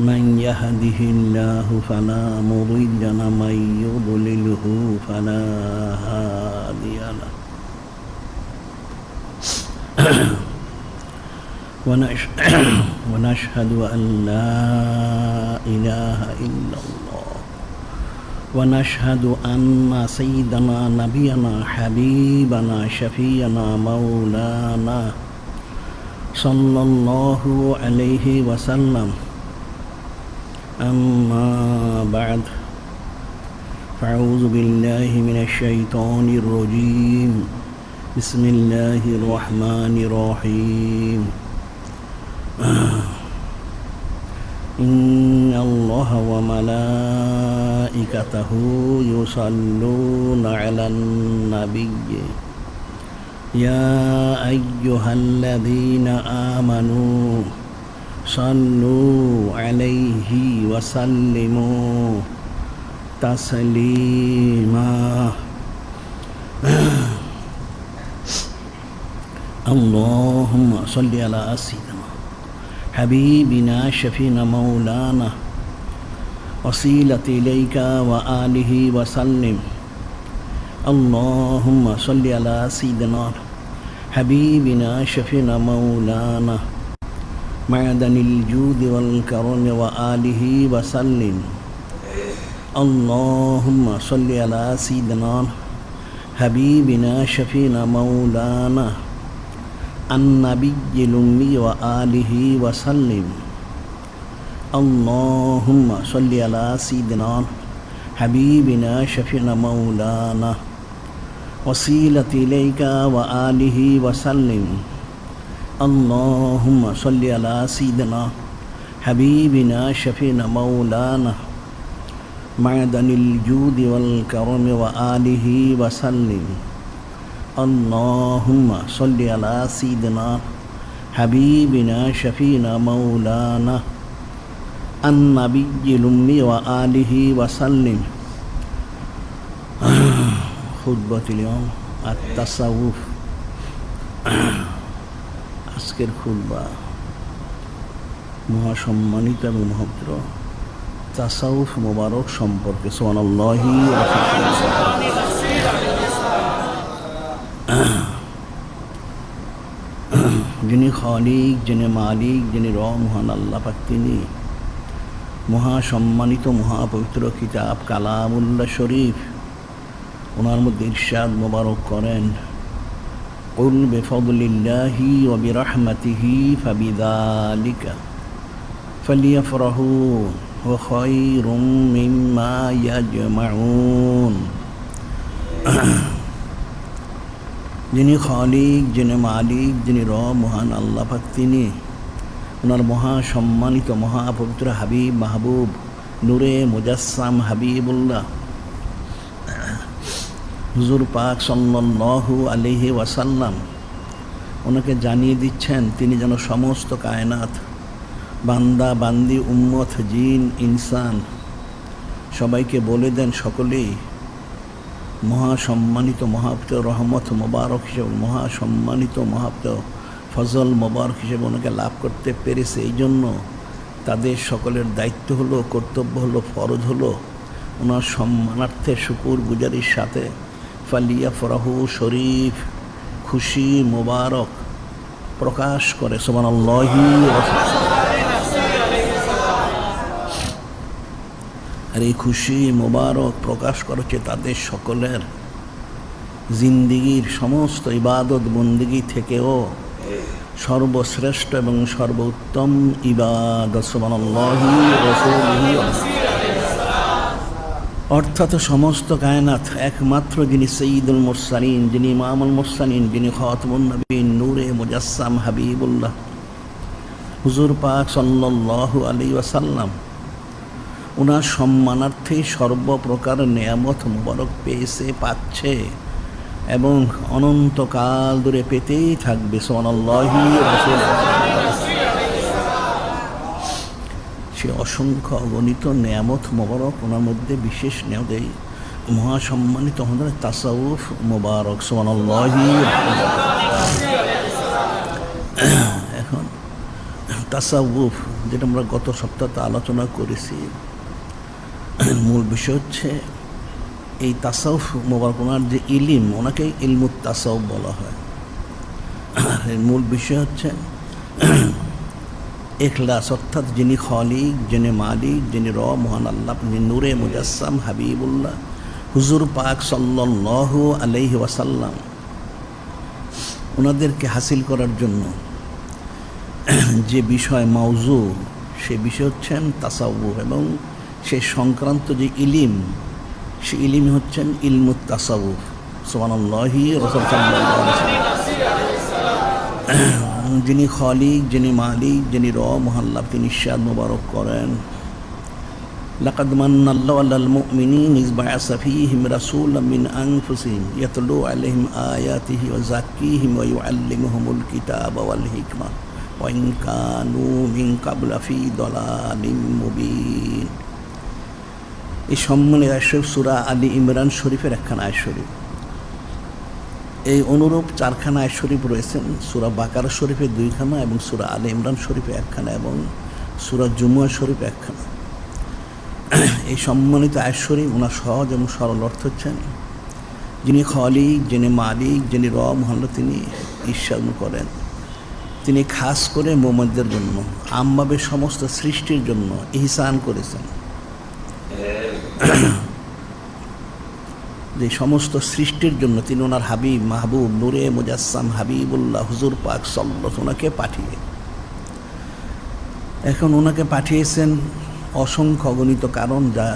من يهده الله فلا مضل له من يضلله فلا هادي له. ونش- ونشهد أن لا إله إلا الله. ونشهد أن سيدنا نبينا حبيبنا شفينا مولانا صلى الله عليه وسلم. أما بعد فأعوذ بالله من الشيطان الرجيم. بسم الله الرحمن الرحيم. إن الله وملائكته يصلون على النبي. يا أيها الذين آمنوا صلوا عليه وسلموا تسليما. اللهم صل على سيدنا حبيبنا شفينا مولانا وصيلة إليك وآله وسلم. اللهم صل على سيدنا حبيبنا شفينا مولانا. معدن الجود والكرم وآله وسلم. اللهم صل على سيدنا حبيبنا شفينا مولانا النبي الأمي وآله وسلم. اللهم صل على سيدنا حبيبنا شفينا مولانا. وسيلة إليك وآله وسلم. اللهم صل على سيدنا حبيبنا شفينا مولانا معدن الجود والكرم وآله وسلم. اللهم صل على سيدنا حبيبنا شفينا مولانا النبي الأمي وآله وسلم. خطبة اليوم التصوف. আজকের খুলবা। মহাসম্মানিত এবং মহত্র তাসাউফ মোবারক সম্পর্কে সোয়ানাল্লাহি যিনি খালিক, যিনি মালিক, যিনি র মহান আল্লাহ পাক তিনি। মহাসম্মানিত, মহাপবিত্র কিতাব কালামুল্লাহ শরীফ। ওনার মধ্যে ইরশাদ মোবারক করেন। قل بفضل الله وبرحمته فبذلك فليفرحوا وخير مما يجمعون যিনি খালিক যিনি মালিক যিনি র মহান আল্লাহ পাক তিনি ওনার মহা সম্মানিত মহাপবিত্র হাবিব মাহবুব নূরে মুজাসসাম হাবিবুল্লাহ হুজুর পাক সাল্লাল্লাহু আলিহি ওয়াসাল্লাম ওনাকে জানিয়ে দিচ্ছেন, তিনি যেন সমস্ত কায়নাত, বান্দা, বান্দি, উম্মত, জিন, ইনসান সবাইকে বলে দেন, সকলেই মহাসম্মানিত, মহাপ্ত রহমত মোবারক হিসেবে, মহাসম্মানিত, মহাপ্ত ফজল মোবারক হিসেবে ওনাকে লাভ করতে পেরেছে। এই জন্য তাদের সকলের দায়িত্ব হলো, কর্তব্য হলো, ফরজ হলো ওনার সম্মানার্থে শুকুর গুজারির সাথে ফালিয়া ফরাহু শরীফ, খুশি মোবারক প্রকাশ করে সোমান আর এই খুশি মোবারক প্রকাশ করেছে তাদের সকলের জিন্দিগির সমস্ত ইবাদত বন্দিগি থেকেও সর্বশ্রেষ্ঠ এবং সর্বোত্তম ইবাদত সোমান আল্লাহি রসুলিহি অর্থাৎ সমস্ত কায়নাত একমাত্র যিনি সঈদুল মোরসালিন, যিনি ইমামুল মোরসালিন, যিনি খতমুল নূরে মুজাসসাম হাবিবুল্লাহ। হুজুর পাক সাল্লাল্লাহু আলাইহি ওয়াসাল্লাম ওনার সম্মানার্থে সর্বপ্রকার নেয়ামত মোবারক পেয়েছে, পাচ্ছে এবং অনন্তকাল ধরে পেতেই থাকবে সোমানাল্লাহি রাসূল সে অসংখ্য অগণিত নেয়ামত মোবারক ওনার মধ্যে বিশেষ এই মহাসম্মানিত আমাদের তাসাউফ মোবারক সোমানাল্লাহি এখন তাসাউফ, যেটা আমরা গত সপ্তাহে আলোচনা করেছি। মূল বিষয় হচ্ছে এই তাসাউফ মোবারক, ওনার যে ইলিম, ওনাকে ইলমুত তাসাউফ বলা হয়। মূল বিষয় হচ্ছে এখলাস অর্থাৎ যিনি খলিক, যিনি মালিক, যিনি র মহান আল্লাহ নূরে মুজাসসাম, হাবিবুল্লাহ, হুজুর পাক সাল্লাহ আলাইহি ওয়াসাল্লাম ওনাদেরকে হাসিল করার জন্য যে বিষয় মাউজু সে বিষয় হচ্ছেন তাসাউফ এবং সে সংক্রান্ত যে ইলিম, সে ইলিম হচ্ছেন সাল্লাল্লাহু আলাইহি ওয়াসাল্লাম। যিনি খলিক যিনি মালিক যিনি র মহাল্লা তিনি ইরশাদ মোবারক করেন لقد من الله على المؤمنين إذ بعث فيهم رسولا من أنفسهم يتلو عليهم آياته ويزكيهم ويعلمهم الكتاب والحكمة وإن كانوا من قبل في ضلال مبين এই সম্মানের আয়শরীফ সুরা আলী ইমরান শরীফের একখানা আয় শরীফ এই অনুরূপ চারখানা শরীফ রয়েছেন সুরা বাকার শরীফের দুইখানা এবং সুরা আলী ইমরান শরীফে একখানা এবং সুরা জুমুয়া শরীফ একখানা। এই সম্মানিত আয়শ্বরী ওনার সহজ এবং সরল অর্থ হচ্ছেন, যিনি খলিক, যিনি মালিক, যিনি র মহল্লা তিনি ঈশ্বর করেন। তিনি খাস করে মোহাম্মদের জন্য, আমভাবে সমস্ত সৃষ্টির জন্য ইহসান করেছেন। যে সমস্ত সৃষ্টির জন্য তিনি ওনার হাবিব, মাহবুব, নূরে, মুজাসসাম, হাবিবুল্লাহ, হুজুর পাক সল্লত ওনাকে পাঠিয়ে। এখন ওনাকে পাঠিয়েছেন অসংখ্য গণিত কারণ যা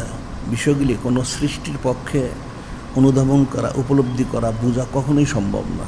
বিষয়গুলি কোনো সৃষ্টির পক্ষে অনুধাবন করা, উপলব্ধি করা, বোঝা কখনোই সম্ভব না।